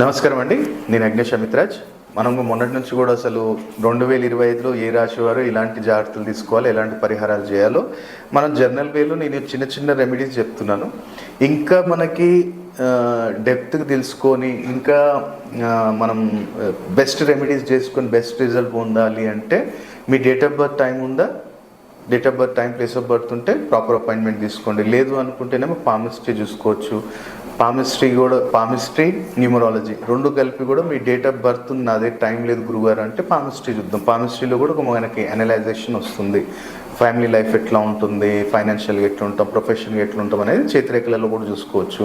నమస్కారం అండి. నేను అగ్నేష్ అమిత్రాజ్. మనం మొన్నటి నుంచి కూడా అసలు రెండు వేల ఇరవై ఐదులో ఏ రాశి వారు ఇలాంటి జాగ్రత్తలు తీసుకోవాలి ఎలాంటి పరిహారాలు చేయాలో మనం జర్నల్ వేలో నేను చిన్న చిన్న రెమెడీస్ చెప్తున్నాను. ఇంకా మనకి డెప్త్కి తెలుసుకొని ఇంకా మనం బెస్ట్ రెమెడీస్ చేసుకొని బెస్ట్ రిజల్ట్ పొందాలి అంటే మీ డేట్ ఆఫ్ బర్త్ టైం ఉందా? Date of birth time place of birth ఉంటే ప్రాపర్ అపాయింట్మెంట్ తీసుకోండి. లేదు అనుకుంటేనేమో ఫార్మసిటీ చూసుకోవచ్చు. పామిస్ట్రీ కూడా పామిస్ట్రీ న్యూమరాలజీ రెండు కలిపి కూడా మీ డేట్ ఆఫ్ బర్త్ ఉన్నది టైం లేదు గురుగారు అంటే పామిస్ట్రీ చూద్దాం. పామిస్ట్రీలో కూడా ఒక మనకి అనలైజేషన్ వస్తుంది. ఫ్యామిలీ లైఫ్ ఎట్లా ఉంటుంది ఫైనాన్షియల్గా ఎట్లా ఉంటాం ప్రొఫెషన్గా ఎట్లా ఉంటాం అనేది చేతిరేఖలలో కూడా చూసుకోవచ్చు.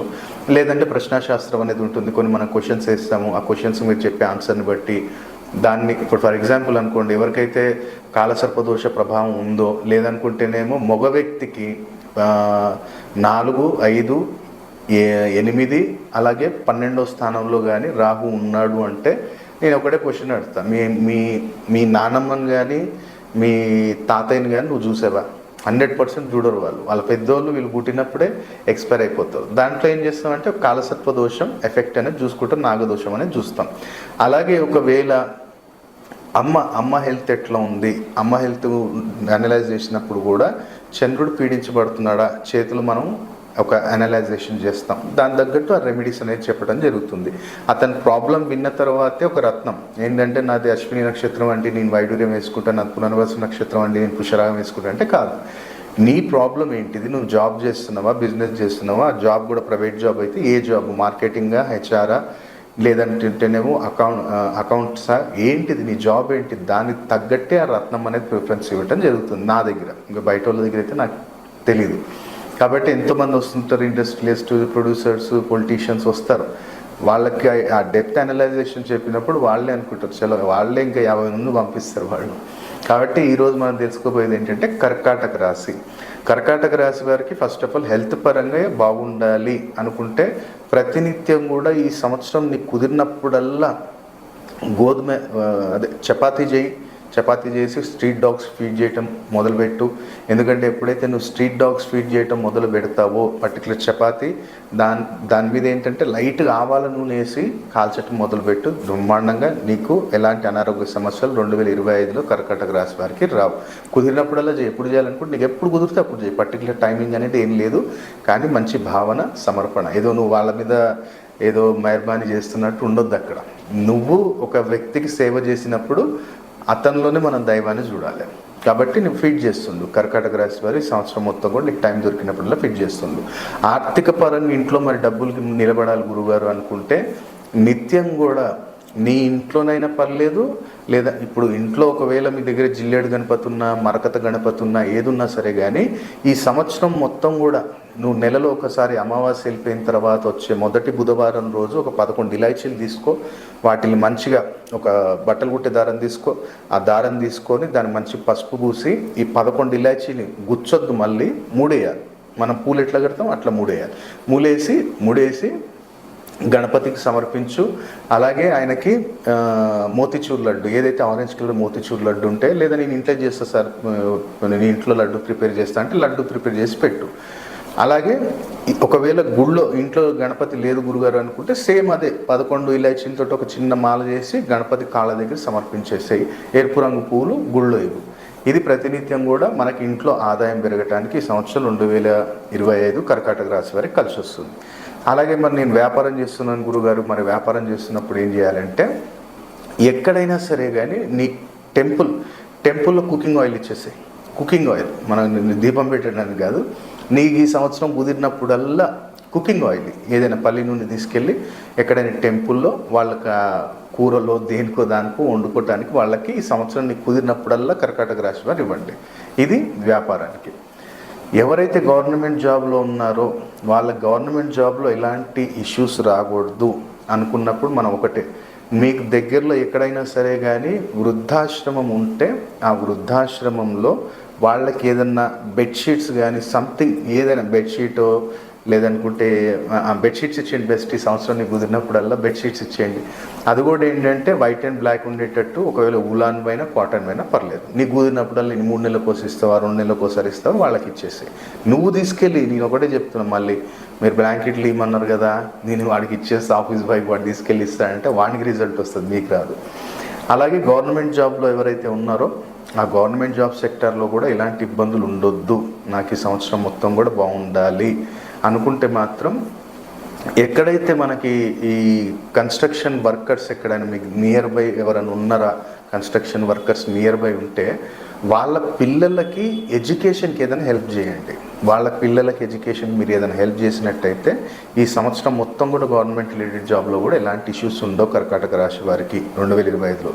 లేదంటే ప్రశ్నాశాస్త్రం అనేది ఉంటుంది. కొన్ని మనం క్వశ్చన్స్ వేస్తాము. ఆ క్వశ్చన్స్ మీరు చెప్పే ఆన్సర్ని బట్టి దాన్ని ఇప్పుడు ఫర్ ఎగ్జాంపుల్ అనుకోండి ఎవరికైతే కాలసర్పదోష ప్రభావం ఉందో లేదనుకుంటేనేమో మగ వ్యక్తికి నాలుగు ఐదు ఎనిమిది అలాగే పన్నెండో స్థానంలో కానీ రాహు ఉన్నాడు అంటే నేను ఒకటే క్వశ్చన్ అడుగుతా. మీ మీ మీ నానమ్మని కానీ మీ తాతయ్యని కానీ నువ్వు చూసావా? హండ్రెడ్ పర్సెంట్ చూడరు వాళ్ళు. వాళ్ళ పెద్దోళ్ళు వీళ్ళు పుట్టినప్పుడే ఎక్స్పైర్ అయిపోతారు. దాంట్లో ఏం చేస్తామంటే ఒక దోషం ఎఫెక్ట్ అనేది చూసుకుంటాం నాగదోషం అనేది చూస్తాం. అలాగే ఒకవేళ అమ్మ అమ్మ హెల్త్ ఎట్లా ఉంది? అమ్మ హెల్త్ అనలైజ్ చేసినప్పుడు కూడా చంద్రుడు పీడించబడుతున్నాడా? చేతులు మనం ఒక అనలైజేషన్ చేస్తాం. దాని తగ్గట్టు ఆ రెమెడీస్ అనేది చెప్పడం జరుగుతుంది. అతని ప్రాబ్లం విన్న తర్వాతే ఒక రత్నం. ఏంటంటే నాది అశ్విని నక్షత్రం అంటే నేను వైడూర్యం వేసుకుంటాను నాది పునర్వసు నక్షత్రం అంటే నేను పుషరాగం వేసుకుంటాను అంటే కాదు. నీ ప్రాబ్లం ఏంటిది? నువ్వు జాబ్ చేస్తున్నావా? బిజినెస్ చేస్తున్నావా? ఆ జాబ్ కూడా ప్రైవేట్ జాబ్ అయితే ఏ జాబ్ మార్కెటింగా హెచ్ఆరా లేదంటేనేమో అకౌంట్ అకౌంట్సా ఏంటిది? నీ జాబ్ ఏంటి దానికి తగ్గట్టే ఆ రత్నం అనేది ప్రిఫరెన్స్ ఇవ్వటం జరుగుతుంది నా దగ్గర. ఇంకా బయట వాళ్ళ దగ్గర అయితే నాకు తెలియదు కాబట్టి ఎంతోమంది వస్తుంటారు ఇండస్ట్రియలిస్ట్ ప్రొడ్యూసర్స్ పొలిటీషియన్స్ వస్తారు. వాళ్ళకి ఆ డెప్త్ అనలైజేషన్ చెప్పినప్పుడు వాళ్ళే అనుకుంటారు. చలో వాళ్ళే ఇంకా యాభై మంది పంపిస్తారు వాళ్ళు. కాబట్టి ఈరోజు మనం తెలుసుకోబోయేది ఏంటంటే కర్కాటక రాశి. కర్కాటక రాశి వారికి ఫస్ట్ ఆఫ్ ఆల్ హెల్త్ పరంగా బాగుండాలి అనుకుంటే ప్రతినిత్యం కూడా ఈ సంవత్సరం నీకు కుదిరినప్పుడల్లా గోధుమ అదే చపాతీ చేయి. చపాతీ చేసి స్ట్రీట్ డాగ్స్ ఫీడ్ చేయటం మొదలుపెట్టు. ఎందుకంటే ఎప్పుడైతే నువ్వు స్ట్రీట్ డాగ్స్ ఫీడ్ చేయటం మొదలు పెడతావో పర్టికులర్ చపాతీ దాని దాని మీద ఏంటంటే లైట్గా ఆవాల నూనె వేసి కాల్చటం మొదలుపెట్టు. బ్రహ్మాండంగా నీకు ఎలాంటి అనారోగ్య సమస్యలు రెండు వేల ఇరవై ఐదులో కర్కటక రాశి వారికి రావు. కుదిరినప్పుడల్లా చేయి. ఎప్పుడు చేయాలనుకుంటే నీకు ఎప్పుడు కుదిరితే అప్పుడు చేయి. పర్టికులర్ టైమింగ్ అనేది ఏం లేదు. కానీ మంచి భావన సమర్పణ. ఏదో నువ్వు వాళ్ళ మీద ఏదో మెహర్బానీ చేస్తున్నట్టు ఉండొద్దు అక్కడ. నువ్వు ఒక వ్యక్తికి సేవ చేసినప్పుడు అతనిలోనే మనం దైవాన్ని చూడాలి. కాబట్టి నువ్వు ఫీడ్ చేస్తుండు. కర్కాటక రాశి వారి సంవత్సరం మొత్తం కూడా నీకు టైం దొరికినప్పుడల్లా ఫీడ్ చేస్తుండు. ఆర్థిక పరంగా ఇంట్లో మరి డబ్బులకి నిలబడాలి గురుగారు అనుకుంటే నిత్యం కూడా నీ ఇంట్లోనైనా పర్లేదు లేదా ఇప్పుడు ఇంట్లో ఒకవేళ మీ దగ్గర జిల్లేడు గణపతి ఉన్నా మరకత గణపతి ఉన్నా ఏదున్నా సరే కానీ ఈ సంవత్సరం మొత్తం కూడా నువ్వు నెలలో ఒకసారి అమావాస్య వెళ్ళిపోయిన తర్వాత వచ్చే మొదటి బుధవారం రోజు ఒక పదకొండు ఇలాచీలు తీసుకో. వాటిని మంచిగా ఒక బట్టలు కుట్టే దారం తీసుకో. ఆ దారం తీసుకొని దాన్ని మంచి పసుపు పూసి ఈ పదకొండు ఇలాచీని గుచ్చొద్దు మళ్ళీ మూడేయాలి. మనం పూలు ఎట్లా కడతాం? అట్లా మూడేయాలి. మూలేసి మూడేసి గణపతికి సమర్పించు. అలాగే ఆయనకి మోతిచూర్ లడ్డు. ఏదైతే ఆరెంజ్ కలర్ మోతిచూర్ లడ్డు ఉంటే లేదా నేను ఇంట్లో చేస్తా సార్ నేను ఇంట్లో లడ్డు ప్రిపేర్ చేస్తా అంటే లడ్డు ప్రిపేర్ చేసి పెట్టు. అలాగే ఒకవేళ గుళ్ళో ఇంట్లో గణపతి లేదు గురుగారు అనుకుంటే సేమ్ అదే పదకొండు ఇలాచీలతో ఒక చిన్న మాల చేసి గణపతి కాళ్ళ దగ్గర సమర్పించేసేయి. ఎరుపు రంగు పూలు గుళ్ళో ఇవ్వు. ఇది ప్రతినిత్యం కూడా మనకి ఇంట్లో ఆదాయం పెరగటానికి ఈ సంవత్సరం రెండు వేల ఇరవై ఐదు కర్కాటక రాశి వారికి కలిసి వస్తుంది. అలాగే మరి నేను వ్యాపారం చేస్తున్నాను గురుగారు మరి వ్యాపారం చేస్తున్నప్పుడు ఏం చేయాలంటే ఎక్కడైనా సరే కానీ నీ టెంపుల్ టెంపుల్లో కుకింగ్ ఆయిల్ ఇచ్చేసాయి. కుకింగ్ ఆయిల్ మనం దీపం పెట్టడానికి కాదు నీకు ఈ సంవత్సరం కుదిరినప్పుడల్లా కుకింగ్ ఆయిల్ ఏదైనా పల్లి నుండి తీసుకెళ్ళి ఎక్కడైనా టెంపుల్లో వాళ్ళకి కూరలో దేనికో దానికో వండుకోవటానికి వాళ్ళకి ఈ సంవత్సరం నీకు కుదిరినప్పుడల్లా కర్కాటక రాశి వారు ఇవ్వండి. ఇది వ్యాపారానికి. ఎవరైతే గవర్నమెంట్ జాబ్లో ఉన్నారో వాళ్ళ గవర్నమెంట్ జాబ్లో ఎలాంటి ఇష్యూస్ రాకూడదు అనుకున్నప్పుడు మనం ఒకటే మీకు దగ్గరలో ఎక్కడైనా సరే కానీ వృద్ధాశ్రమం ఉంటే ఆ వృద్ధాశ్రమంలో వాళ్ళకి ఏదన్నా బెడ్షీట్స్ కానీ సంథింగ్ ఏదైనా బెడ్షీటో లేదనుకుంటే బెడ్షీట్స్ ఇచ్చేయండి బెస్ట్ ఈ సంవత్సరం నీకు కుదిరినప్పుడల్లా బెడ్షీట్స్ ఇచ్చేయండి. అది కూడా ఏంటంటే వైట్ అండ్ బ్లాక్ ఉండేటట్టు ఒకవేళ ఉలాన్ పైన కాటన్ పైన పర్లేదు. నీకు కుదిరినప్పుడల్లా నేను మూడు నెలలకు కోసి ఇస్తావా రెండు నెలలకు ఒకసారి ఇస్తావా వాళ్ళకి ఇచ్చేసి నువ్వు తీసుకెళ్ళి నేను ఒకటే చెప్తున్నా మళ్ళీ. మీరు బ్లాంకెట్లు ఇవ్వమన్నారు కదా నేను వాడికి ఇచ్చేస్తా ఆఫీస్ బాయ్ వాడు తీసుకెళ్ళి ఇస్తానంటే వాడికి రిజల్ట్ వస్తుంది మీకు రాదు. అలాగే గవర్నమెంట్ జాబ్లో ఎవరైతే ఉన్నారో ఆ గవర్నమెంట్ జాబ్ సెక్టార్లో కూడా ఇలాంటి ఇబ్బందులు ఉండొద్దు. నాకు ఈ సంవత్సరం మొత్తం కూడా బాగుండాలి అనుకుంటే మాత్రం ఎక్కడైతే మనకి ఈ కన్స్ట్రక్షన్ వర్కర్స్ ఎక్కడైనా మీకు నియర్ బై ఎవరైనా ఉన్నారా కన్స్ట్రక్షన్ వర్కర్స్ నియర్ బై ఉంటే వాళ్ళ పిల్లలకి ఎడ్యుకేషన్కి ఏదైనా హెల్ప్ చేయండి. వాళ్ళ పిల్లలకి ఎడ్యుకేషన్ మీరు ఏదైనా హెల్ప్ చేసినట్టయితే ఈ సంవత్సరం మొత్తం కూడా గవర్నమెంట్ రిలేటెడ్ జాబ్లో కూడా ఎలాంటి ఇష్యూస్ ఉండో కర్కాటక రాశి వారికి రెండు వేల ఇరవై ఐదులో.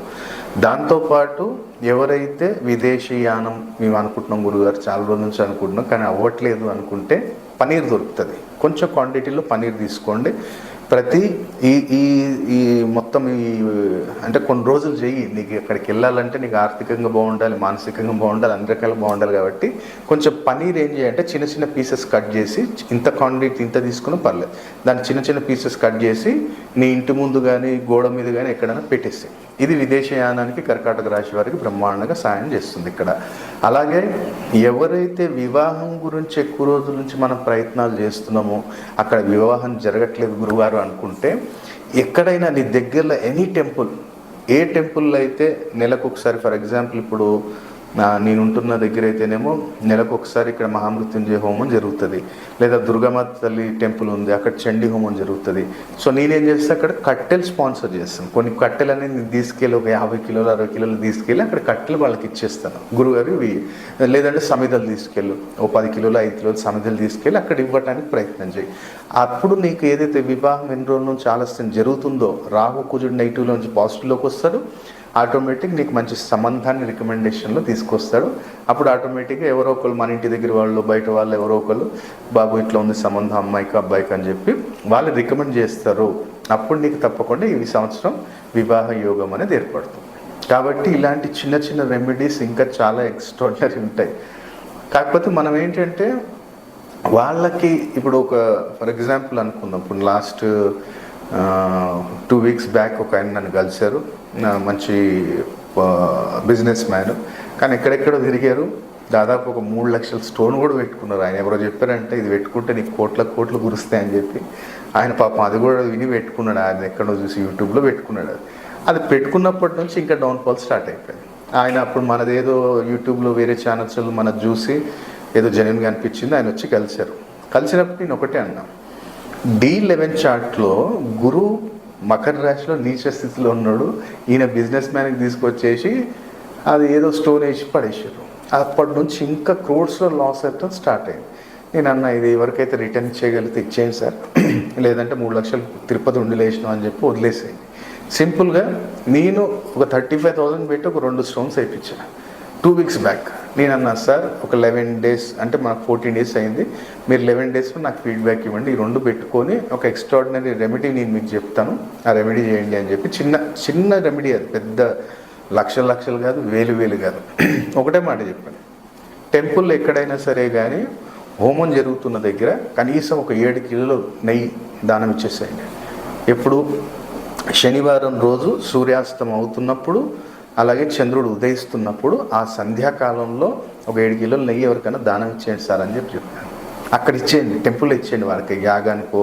దాంతోపాటు ఎవరైతే విదేశీయానం మేము అనుకుంటున్నాం గురుగారు చాలా రోజుల నుంచి అనుకుంటున్నాం కానీ అవ్వట్లేదు అనుకుంటే పనీర్ దొరుకుతుంది. కొంచెం క్వాంటిటీలో పనీర్ తీసుకోండి. ప్రతి ఈ ఈ ఈ మొత్తం ఈ అంటే కొన్ని రోజులు చెయ్యి. నీకు అక్కడికి వెళ్ళాలంటే నీకు ఆర్థికంగా బాగుండాలి మానసికంగా బాగుండాలి అన్ని రకాలు బాగుండాలి కాబట్టి కొంచెం పనీర్ ఏం చేయాలంటే చిన్న చిన్న పీసెస్ కట్ చేసి ఇంత క్వాంటిటీ ఇంత తీసుకుని పర్లేదు. దాన్ని చిన్న చిన్న పీసెస్ కట్ చేసి నీ ఇంటి ముందు కానీ గోడ మీద కానీ ఎక్కడైనా పెట్టేసి ఇది విదేశయానానికి కర్కాటక రాశి వారికి బ్రహ్మాండంగా సాయం చేస్తుంది ఇక్కడ. అలాగే ఎవరైతే వివాహం గురించి ఎక్కువ రోజుల నుంచి మనం ప్రయత్నాలు చేస్తున్నామో అక్కడ వివాహం జరగట్లేదు గురువారు అనుకుంటే ఎక్కడైనా నీ దగ్గరలో ఎనీ టెంపుల్ ఏ టెంపుల్లో అయితే నెలకు ఒకసారి ఫర్ ఎగ్జాంపుల్ ఇప్పుడు నా నేను ఉంటున్న దగ్గర అయితేనేమో నెలకు ఒకసారి ఇక్కడ మహామృత్యుంజయ హోమం జరుగుతుంది. లేదా దుర్గమ్మ తల్లి టెంపుల్ ఉంది అక్కడ చండీ హోమం జరుగుతుంది. సో నేనేం చేస్తే అక్కడ కట్టెలు స్పాన్సర్ చేస్తాను. కొన్ని కట్టెలు అనేది నేను తీసుకెళ్ళి ఒక యాభై కిలోలు అరవై కిలోలు తీసుకెళ్ళి అక్కడ కట్టెలు వాళ్ళకి ఇచ్చేస్తాను. గురుగారు ఇవి లేదంటే సమిధలు తీసుకెళ్ళు. ఓ పది కిలోలు ఐదు కిలోలు సమిధలు తీసుకెళ్ళి అక్కడ ఇవ్వడానికి ప్రయత్నం చేయి. అప్పుడు నీకు ఏదైతే వివాహం ఎన్ని రోజుల నుంచి ఆలస్యం జరుగుతుందో రాహు కుజుడు నెగిటివ్లో నుంచి పాజిటివ్లోకి వస్తాడు. ఆటోమేటిక్ నీకు మంచి సంబంధాన్ని రికమెండేషన్లో తీసుకొస్తాడు. అప్పుడు ఆటోమేటిక్గా ఎవరో ఒకరు మన ఇంటి దగ్గర వాళ్ళు బయట వాళ్ళు ఎవరో ఒకరు బాబు ఇట్లా ఉంది సంబంధం అమ్మాయికి అబ్బాయికి అని చెప్పి వాళ్ళు రికమెండ్ చేస్తారు. అప్పుడు నీకు తప్పకుండా ఈ సంవత్సరం వివాహ యోగం అనేది ఏర్పడుతుంది. కాబట్టి ఇలాంటి చిన్న చిన్న రెమెడీస్ ఇంకా చాలా ఎక్స్ట్రాడినరీ ఉంటాయి. కాకపోతే మనం ఏంటంటే వాళ్ళకి ఇప్పుడు ఒక ఫర్ ఎగ్జాంపుల్ అనుకుందాం. ఇప్పుడు లాస్ట్ టూ వీక్స్ బ్యాక్ ఒక ఆయన నన్ను కలిశారు. మంచి బిజినెస్ మ్యాన్ కానీ ఎక్కడెక్కడో తిరిగారు. దాదాపు ఒక మూడు లక్షల స్టోన్ కూడా పెట్టుకున్నారు. ఆయన ఎవరో చెప్పారంటే ఇది పెట్టుకుంటే నీకు కోట్ల కోట్లు కురుస్తాయని చెప్పి. ఆయన పాపం అది కూడా విని పెట్టుకున్నాడు. ఆయన ఎక్కడో చూసి యూట్యూబ్లో పెట్టుకున్నాడు. అది అది పెట్టుకున్నప్పటి నుంచి ఇంకా డౌన్ఫాల్ స్టార్ట్ అయిపోయింది. ఆయన అప్పుడు మనదేదో యూట్యూబ్లో వేరే ఛానల్స్ మనది చూసి ఏదో జెన్యున్గా అనిపించింది. ఆయన వచ్చి కలిశారు. కలిసినప్పుడు నేను ఒకటే అన్నా. డి లెవెన్ చార్ట్లో గురు మకర రాశిలో నీచ స్థితిలో ఉన్నాడు. ఈయన బిజినెస్ మ్యాన్కి తీసుకొచ్చేసి అది ఏదో స్టోన్ వేసి పడేసారు. అప్పటి నుంచి ఇంకా క్రోడ్స్లో లాస్ అవ్వటం స్టార్ట్ అయింది. నేను అన్న ఇది ఎవరికైతే రిటర్న్ చేయగలిగితే ఇచ్చేయండి సార్. లేదంటే మూడు లక్షలు తిరుపతి ఉండి అని చెప్పి వదిలేసేయండి. సింపుల్గా నేను ఒక థర్టీ ఫైవ్ థౌసండ్ పెట్టి ఒక రెండు స్టోన్స్ వేయించాను టూ వీక్స్ బ్యాక్ నేను అన్నా సార్ ఒక లెవెన్ డేస్ అంటే మనకు ఫోర్టీన్ డేస్ అయింది. మీరు లెవెన్ డేస్లో నాకు ఫీడ్బ్యాక్ ఇవ్వండి. ఈ రెండు పెట్టుకొని ఒక ఎక్స్ట్రాడినరీ రెమెడీ నేను మీకు చెప్తాను. ఆ రెమెడీ చేయండి అని చెప్పి చిన్న చిన్న రెమెడీ అది. పెద్ద లక్షలు లక్షలు కాదు వేలు వేలు కాదు. ఒకటే మాట చెప్పాను టెంపుల్ ఎక్కడైనా సరే కానీ హోమం జరుగుతున్న దగ్గర కనీసం ఒక ఏడు కిలోలు నెయ్యి దానం ఇచ్చేసేయండి. ఎప్పుడు? శనివారం రోజు సూర్యాస్తం అవుతున్నప్పుడు అలాగే చంద్రుడు ఉదయిస్తున్నప్పుడు ఆ సంధ్యాకాలంలో ఒక ఏడు కిలోలు నెయ్యి ఎవరికైనా దానం ఇచ్చేయండి సార్ అని చెప్పి చెప్పాను అక్కడ ఇచ్చేయండి టెంపుల్ ఇచ్చేయండి వాళ్ళకి యాగానికో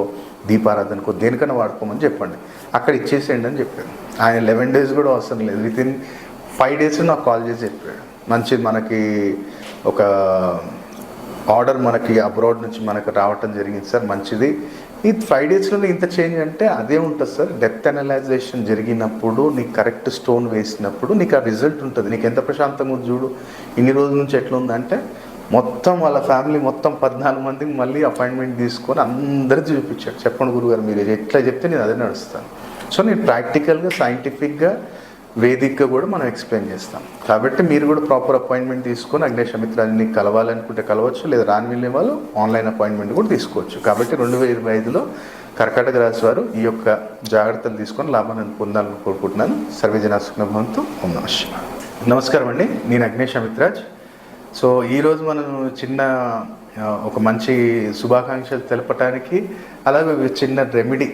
దీపారాధనకో దేనికైనా వాడుకోమని చెప్పండి. అక్కడ ఇచ్చేసేయండి అని చెప్పాను ఆయన లెవెన్ డేస్ కూడా అవసరం లేదు. విత్ ఇన్ ఫైవ్ డేస్ నాకు కాల్ చేసి చెప్పాడు. మంచిది మనకి ఒక ఆర్డర్ మనకి అబ్రాడ్ నుంచి మనకు రావటం జరిగింది సార్ మంచిది. ఈ ఫైవ్ డేస్లోనే ఇంత చేంజ్ అంటే అదే ఉంటుంది సార్. డెప్త్ అనలైజేషన్ జరిగినప్పుడు నీకు కరెక్ట్ స్టోన్ వేసినప్పుడు నీకు ఆ రిజల్ట్ ఉంటుంది. నీకు ఎంత ప్రశాంతంగా ఉంది చూడు. ఇన్ని రోజుల నుంచి ఎట్లా ఉందంటే మొత్తం వాళ్ళ ఫ్యామిలీ మొత్తం పద్నాలుగు మందికి మళ్ళీ అపాయింట్మెంట్ తీసుకొని అందరికీ చూపించాడు చెప్పండి గురుగారు మీరు ఎట్లా చెప్తే నేను అదే నడుస్తాను. సో నేను ప్రాక్టికల్గా సైంటిఫిక్గా వేదికగా కూడా మనం ఎక్స్ప్లెయిన్ చేస్తాం. కాబట్టి మీరు కూడా ప్రాపర్ అపాయింట్మెంట్ తీసుకొని అగ్నేష్ అమిత్రాన్ని కలవాలనుకుంటే కలవచ్చు లేదా రాని వెళ్ళే వాళ్ళు ఆన్లైన్ అపాయింట్మెంట్ కూడా తీసుకోవచ్చు. కాబట్టి రెండు వేల ఇరవై ఐదులో కర్కాటక రాశి వారు ఈ యొక్క జాగ్రత్తలు తీసుకొని లాభాన్ని పొందాలని కోరుకుంటున్నాను. సర్వే సుఖభవంతు. ఓం నమః నమస్కారం అండి. నేను అగ్నేష్ అమిత్రాజ్ సో ఈరోజు మనం చిన్న ఒక మంచి శుభాకాంక్షలు తెలపటానికి అలాగే చిన్న రెమెడీ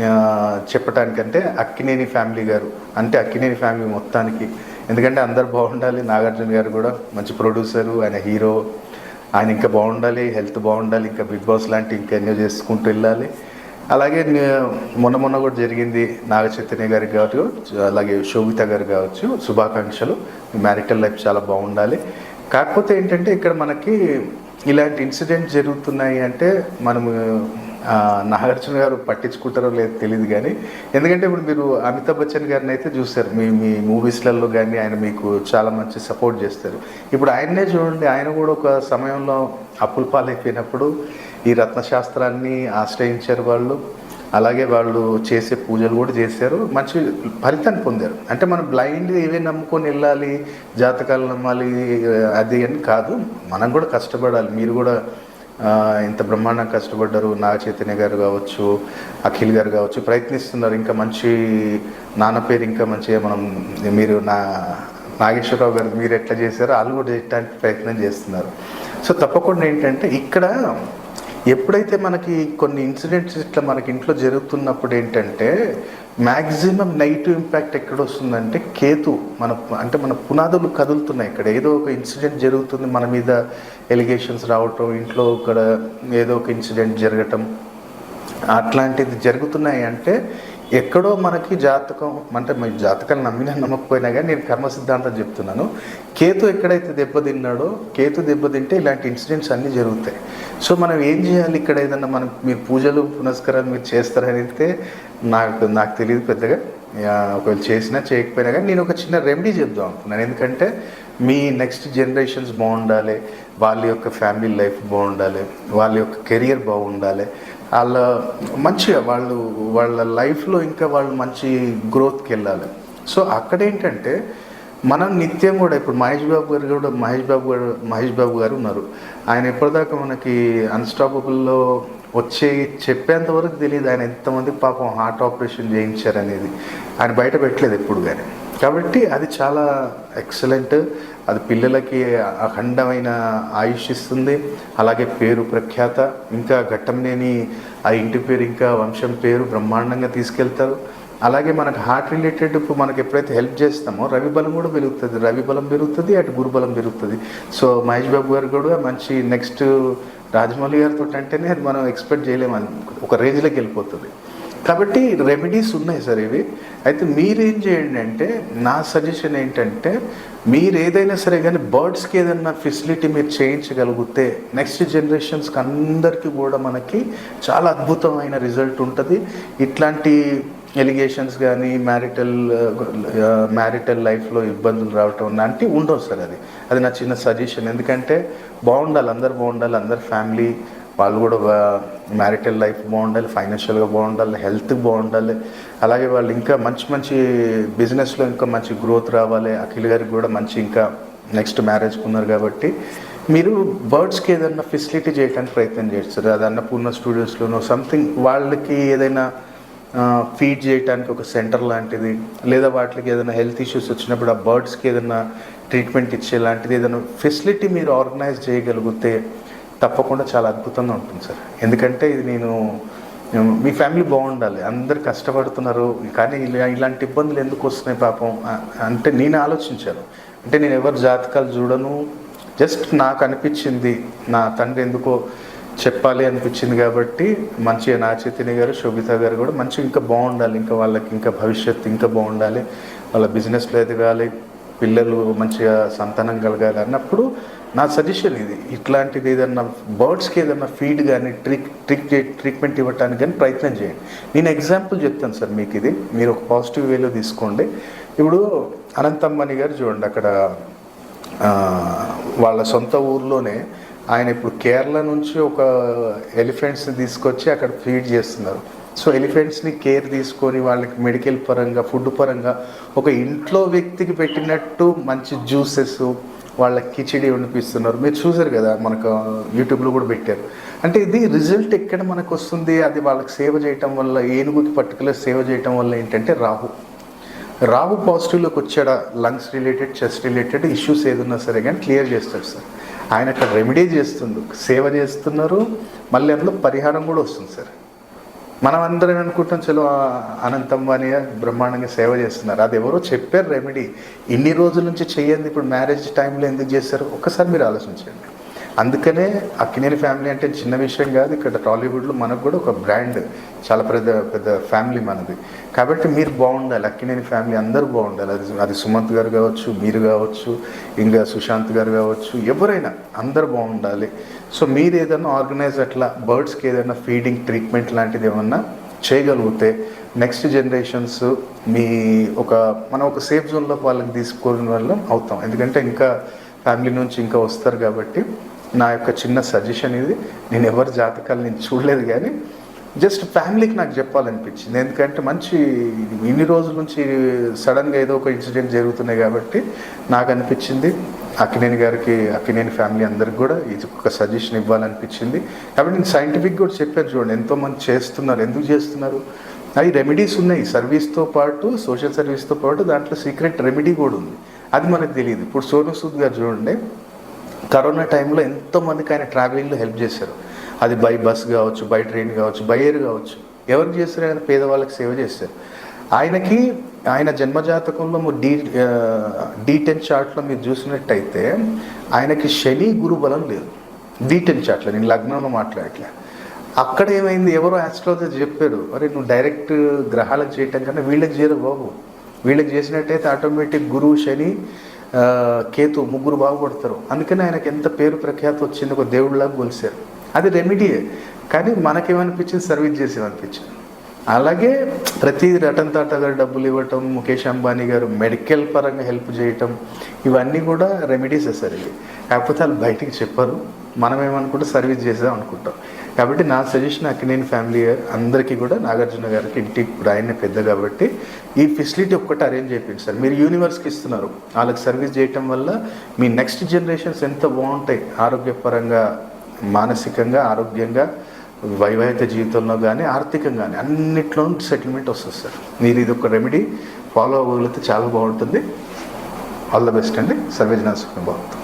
చెప్పటానికంటే అక్కినేని ఫ్యామిలీ గారు. అంటే అక్కినేని ఫ్యామిలీ మొత్తానికి. ఎందుకంటే అందరు బాగుండాలి. నాగార్జున గారు కూడా మంచి ప్రొడ్యూసరు ఆయన హీరో. ఆయన ఇంకా బాగుండాలి హెల్త్ బాగుండాలి ఇంకా బిగ్ బాస్ లాంటి ఇంకా ఎన్నో చేసుకుంటూ వెళ్ళాలి. అలాగే మొన్న మొన్న కూడా జరిగింది నాగ చైతన్య గారికి కావచ్చు అలాగే శోభిత గారు కావచ్చు శుభాకాంక్షలు. మ్యారిటల్ లైఫ్ చాలా బాగుండాలి. కాకపోతే ఏంటంటే ఇక్కడ మనకి ఇలాంటి ఇన్సిడెంట్ జరుగుతున్నాయి అంటే మనము నాగార్జున గారు పట్టించుకుంటారో లేదో తెలియదు కానీ ఎందుకంటే ఇప్పుడు మీరు అమితాబ్ బచ్చన్ గారిని అయితే చూస్తారు. మీ మీ మూవీస్లలో కానీ ఆయన మీకు చాలా మంచి సపోర్ట్ చేస్తారు. ఇప్పుడు ఆయన్నే చూడండి ఆయన కూడా ఒక సమయంలో అప్పుల పాలైపోయినప్పుడు ఈ రత్నశాస్త్రాన్ని ఆశ్రయించారు వాళ్ళు. అలాగే వాళ్ళు చేసే పూజలు కూడా చేశారు. మంచి ఫలితాన్ని పొందారు. అంటే మనం బ్లైండ్గా ఏవే నమ్ముకొని వెళ్ళాలి జాతకాలు నమ్మాలి అది అని కాదు. మనం కూడా కష్టపడాలి. మీరు కూడా ఇంత బ్రహ్మాండంగా కష్టపడ్డారు నాగ చైతన్య గారు కావచ్చు అఖిల్ గారు కావచ్చు ప్రయత్నిస్తున్నారు. ఇంకా మంచి నాన్న పేరు ఇంకా మంచిగా మనం మీరు నా నాగేశ్వరరావు గారు మీరు ఎట్లా చేశారో వాళ్ళు కూడా చేయడానికి ప్రయత్నం చేస్తున్నారు. సో తప్పకుండా ఏంటంటే ఇక్కడ ఎప్పుడైతే మనకి కొన్ని ఇన్సిడెంట్స్ ఇట్లా మనకి ఇంట్లో జరుగుతున్నప్పుడు ఏంటంటే మ్యాక్సిమం నెగిటివ్ ఇంపాక్ట్ ఎక్కడ వస్తుందంటే కేతు మన అంటే మన పునాదులు కదులుతున్నాయి ఇక్కడ. ఏదో ఒక ఇన్సిడెంట్ జరుగుతుంది మన మీద ఎలిగేషన్స్ రావటం ఇంట్లో ఇక్కడ ఏదో ఒక ఇన్సిడెంట్ జరగటం. అట్లాంటిది జరుగుతున్నాయి అంటే ఎక్కడో మనకి జాతకం అంటే మీ జాతకాలు నమ్మినా నమ్మకపోయినా కానీ నేను కర్మ సిద్ధాంతం చెప్తున్నాను. కేతు ఎక్కడైతే దెబ్బతిన్నాడో కేతు దెబ్బతింటే ఇలాంటి ఇన్సిడెంట్స్ అన్నీ జరుగుతాయి. సో మనం ఏం చేయాలి ఇక్కడ ఏదన్నా మనం మీరు పూజలు పునస్కారాలు మీరు చేస్తారని అయితే నాకు నాకు తెలియదు పెద్దగా. ఒకవేళ చేసినా చేయకపోయినా కానీ నేను ఒక చిన్న రెమెడీ చెప్దాం అనుకున్నాను. ఎందుకంటే మీ నెక్స్ట్ జనరేషన్స్ బాగుండాలి వాళ్ళ యొక్క ఫ్యామిలీ లైఫ్ బాగుండాలి వాళ్ళ యొక్క కెరియర్ బాగుండాలి. వాళ్ళ మంచిగా వాళ్ళు వాళ్ళ లైఫ్లో ఇంకా వాళ్ళు మంచి గ్రోత్కి వెళ్ళాలి. సో అక్కడ ఏంటంటే మనం నిత్యం కూడా ఇప్పుడు మహేష్ బాబు గారు కూడా మహేష్ బాబు గారు మహేష్ బాబు గారు ఉన్నారు. ఆయన ఎప్పటిదాకా మనకి అన్స్టాపబుల్లో వచ్చే చెప్పేంత వరకు తెలియదు. ఆయన ఎంతమంది పాపం హార్ట్ ఆపరేషన్ చేయించారనేది. ఆయన బయట పెట్టలేదు ఎప్పుడు కానీ. కాబట్టి అది చాలా ఎక్సలెంట్ అది పిల్లలకి అఖండమైన ఆయుష్ ఇస్తుంది. అలాగే పేరు ప్రఖ్యాత. ఇంకా ఘట్టంనేని ఆ ఇంటి పేరు ఇంకా వంశం పేరు బ్రహ్మాండంగా తీసుకెళ్తారు. అలాగే మనకు హార్ట్ రిలేటెడ్ ఇప్పుడు మనకి ఎప్పుడైతే హెల్ప్ చేస్తామో రవి బలం కూడా పెరుగుతుంది. రవి బలం పెరుగుతుంది అటు గురుబలం పెరుగుతుంది. సో మహేష్ బాబు గారు కూడా మంచి నెక్స్ట్ రాజమౌళి గారితో అంటేనే అది మనం ఎక్స్పెక్ట్ చేయలేము. ఒక రేంజ్లోకి వెళ్ళిపోతుంది. కాబట్టి రెమెడీస్ ఉన్నాయి సార్ ఇవి. అయితే మీరేం చేయండి అంటే నా సజెషన్ ఏంటంటే మీరు ఏదైనా సరే కానీ బర్డ్స్కి ఏదైనా ఫెసిలిటీ మీరు చేయించగలిగితే నెక్స్ట్ జనరేషన్స్కి అందరికీ కూడా మనకి చాలా అద్భుతమైన రిజల్ట్ ఉంటుంది. ఇట్లాంటి ఎలిగేషన్స్ కానీ మ్యారిటల్ మ్యారిటల్ లైఫ్లో ఇబ్బందులు రావటం లాంటివి ఉండవు సార్ అది. అది నా చిన్న సజెషన్ ఎందుకంటే బాగుండాలి అందరు బాగుండాలి అందరు ఫ్యామిలీ వాళ్ళు కూడా మ్యారిటల్ లైఫ్ బాగుండాలి ఫైనాన్షియల్గా బాగుండాలి హెల్త్ బాగుండాలి. అలాగే వాళ్ళు ఇంకా మంచి మంచి బిజినెస్లో ఇంకా మంచి గ్రోత్ రావాలి. అఖిల్ గారికి కూడా మంచి ఇంకా నెక్స్ట్ మ్యారేజ్ ఉన్నారు కాబట్టి మీరు బర్డ్స్కి ఏదైనా ఫెసిలిటీ చేయడానికి ప్రయత్నం చేస్తారు అది అన్నపూర్ణ స్టూడియోస్లోనో సంథింగ్ వాళ్ళకి ఏదైనా ఫీడ్ చేయడానికి ఒక సెంటర్ లాంటిది లేదా వాటికి ఏదైనా హెల్త్ ఇష్యూస్ వచ్చినప్పుడు ఆ బర్డ్స్కి ఏదైనా ట్రీట్మెంట్ ఇచ్చే లాంటిది ఏదైనా ఫెసిలిటీ మీరు ఆర్గనైజ్ చేయగలిగితే తప్పకుండా చాలా అద్భుతంగా ఉంటుంది సార్. ఎందుకంటే ఇది నేను మీ ఫ్యామిలీ బాగుండాలి. అందరు కష్టపడుతున్నారు. కానీ ఇలా ఇలాంటి ఇబ్బందులు ఎందుకు వస్తున్నాయి పాపం? అంటే నేను ఆలోచించాను. అంటే నేను ఎవరు జాతకాలు చూడను. జస్ట్ నాకు అనిపించింది నా తండ్రి ఎందుకో చెప్పాలి అనిపించింది కాబట్టి మంచిగా నా చైతన్య గారు శోభిత గారు కూడా మంచిగా ఇంకా బాగుండాలి. ఇంకా వాళ్ళకి ఇంకా భవిష్యత్తు ఇంకా బాగుండాలి. వాళ్ళ బిజినెస్లో ఎదగాలి పిల్లలు మంచిగా సంతానం కలగాలి అన్నప్పుడు నా సజెషన్ ఇది. ఇట్లాంటిది ఏదన్నా బర్డ్స్కి ఏదన్నా ఫీడ్ కానీ ట్రిక్ ట్రిక్ ట్రీట్మెంట్ ఇవ్వటానికి కానీ ప్రయత్నం చేయండి. నేను ఎగ్జాంపుల్ చెప్తాను సార్ మీకు ఇది. మీరు ఒక పాజిటివ్ వేలో తీసుకోండి. ఇప్పుడు అనంతమ్మని గారు చూడండి అక్కడ వాళ్ళ సొంత ఊర్లోనే ఆయన ఇప్పుడు కేరళ నుంచి ఒక ఎలిఫెంట్స్ని తీసుకొచ్చి అక్కడ ఫీడ్ చేస్తున్నారు. సో ఎలిఫెంట్స్ని కేర్ తీసుకొని వాళ్ళకి మెడికల్ పరంగా ఫుడ్ పరంగా ఒక ఇంట్లో వ్యక్తికి పెట్టినట్టు మంచి జ్యూసెస్ వాళ్ళకి కిచిడి వండిపిస్తున్నారు మీరు చూసారు కదా మనకు యూట్యూబ్లో కూడా పెట్టారు. అంటే ఇది రిజల్ట్ ఎక్కడ మనకు వస్తుంది? అది వాళ్ళకి సేవ చేయటం వల్ల ఏనుగుకి పర్టికులర్ సేవ చేయటం వల్ల ఏంటంటే రాహు. రాహు పాజిటివ్లోకి వచ్చాడా? Lungs related chest related issues ఏదున్నా సరే కానీ క్లియర్ చేస్తాడు సార్. ఆయన అక్కడ రెమెడీ చేస్తుండు. సేవ చేస్తున్నారు మళ్ళీ అందులో పరిహారం కూడా వస్తుంది సార్. మనం అందరం అనుకుంటాం చలో అనంతం అని బ్రహ్మాండంగా సేవ చేస్తున్నారు. అది ఎవరో చెప్పారు రెమెడీ. ఇన్ని రోజుల నుంచి చేయండి ఇప్పుడు మ్యారేజ్ టైంలో ఎందుకు చేశారు ఒక్కసారి మీరు ఆలోచించండి. అందుకనే అక్కినేని ఫ్యామిలీ అంటే చిన్న విషయం కాదు ఇక్కడ టాలీవుడ్లో మనకు కూడా ఒక బ్రాండ్ చాలా పెద్ద పెద్ద ఫ్యామిలీ మనది. కాబట్టి మీరు బాగుండాలి అక్కినేని ఫ్యామిలీ అందరూ బాగుండాలి. అది అది సుమంత్ గారు కావచ్చు మీరు కావచ్చు ఇంకా సుశాంత్ గారు కావచ్చు ఎవరైనా అందరు బాగుండాలి. సో మీరు ఏదైనా ఆర్గనైజ్ అట్లా బర్డ్స్కి ఏదైనా ఫీడింగ్ ట్రీట్మెంట్ లాంటిది ఏమన్నా చేయగలిగితే నెక్స్ట్ జనరేషన్స్ మీ ఒక మనం ఒక సేఫ్ జోన్లో వాళ్ళకి తీసుకోవడం వల్ల అవుతాం. ఎందుకంటే ఇంకా ఫ్యామిలీ నుంచి ఇంకా వస్తారు కాబట్టి నా యొక్క చిన్న సజెషన్ ఇది. నేను ఎవరి జాతకాలు నేను చూడలేదు కానీ జస్ట్ ఫ్యామిలీకి నాకు చెప్పాలనిపించింది. ఎందుకంటే మంచి ఇన్ని రోజుల నుంచి సడన్గా ఏదో ఒక ఇన్సిడెంట్ జరుగుతున్నాయి కాబట్టి నాకు అనిపించింది. అక్కినేని గారికి అక్కినేని ఫ్యామిలీ అందరికి కూడా ఇది ఒక సజెషన్ ఇవ్వాలనిపించింది. కాబట్టి నేను సైంటిఫిక్ కూడా చెప్పాను చూడండి ఎంతోమంది చేస్తున్నారు ఎందుకు చేస్తున్నారు? అవి రెమెడీస్ ఉన్నాయి. సర్వీస్తో పాటు సోషల్ సర్వీస్తో పాటు దాంట్లో సీక్రెట్ రెమెడీ కూడా ఉంది. అది మనకు తెలియదు. ఇప్పుడు సోను సూద్ గారు చూడండి కరోనా టైంలో ఎంతోమందికి ఆయన ట్రావెలింగ్లో హెల్ప్ చేశారు. అది బై బస్ కావచ్చు బై ట్రైన్ కావచ్చు బై ఎయిర్ కావచ్చు. ఎవరికి చేస్తారు ఆయన పేదవాళ్ళకి సేవ చేస్తారు. ఆయనకి ఆయన జన్మజాతకంలో మీరు డీ డీ టెన్ చార్ట్లో మీరు చూసినట్టయితే ఆయనకి శని గురు బలం లేదు. డీ టెన్ చార్ట్లో నేను లగ్నంలో మాట్లాడట్లే. అక్కడ ఏమైంది? ఎవరో ఆస్ట్రాలజర్ చెప్పారు అరే నువ్వు డైరెక్ట్ గ్రహాలకు చేయటం కన్నా వీళ్ళకి చేయరు బాబు? వీళ్ళకి చేసినట్టయితే ఆటోమేటిక్ గురువు శని కేతు ముగ్గురు బాగుపడతారు. అందుకని ఆయనకి ఎంత పేరు ప్రఖ్యాతి వచ్చింది ఒక దేవుడిలాగా కొలిశారు అది రెమెడీయే కానీ మనకేమనిపించింది? సర్వీస్ చేసేమనిపించింది అలాగే ప్రతి రతన్ టాటా గారు డబ్బులు ఇవ్వటం ముఖేష్ అంబానీ గారు మెడికల్ పరంగా హెల్ప్ చేయటం ఇవన్నీ కూడా రెమెడీస్ సార్ ఇవి. కాకపోతే వాళ్ళు బయటికి చెప్పరు. మనం ఏమనుకుంటే సర్వీస్ చేద్దాం అనుకుంటాం. కాబట్టి నా సజెషన్ అక్కినేని ఫ్యామిలీ అందరికీ కూడా నాగార్జున గారికి ఇంటికి ఇప్పుడు ఆయన పెద్ద కాబట్టి ఈ ఫెసిలిటీ ఒక్కటి అరేంజ్ చేయండి సార్. మీరు యూనివర్స్కి ఇస్తున్నారు. వాళ్ళకి సర్వీస్ చేయటం వల్ల మీ నెక్స్ట్ జనరేషన్స్ ఎంత బాగుంటాయి ఆరోగ్యపరంగా మానసికంగా ఆరోగ్యంగా వైవాహిక జీవితంలో కానీ ఆర్థికంగా కానీ అన్నిట్లోనూ సెటిల్మెంట్ వస్తుంది సార్. మీరు ఇది ఒక రెమెడీ ఫాలో అవ్వగలిగితే చాలా బాగుంటుంది. ఆల్ ద బెస్ట్ అండి. సర్వేజనా సుఖం బాగుంటుంది.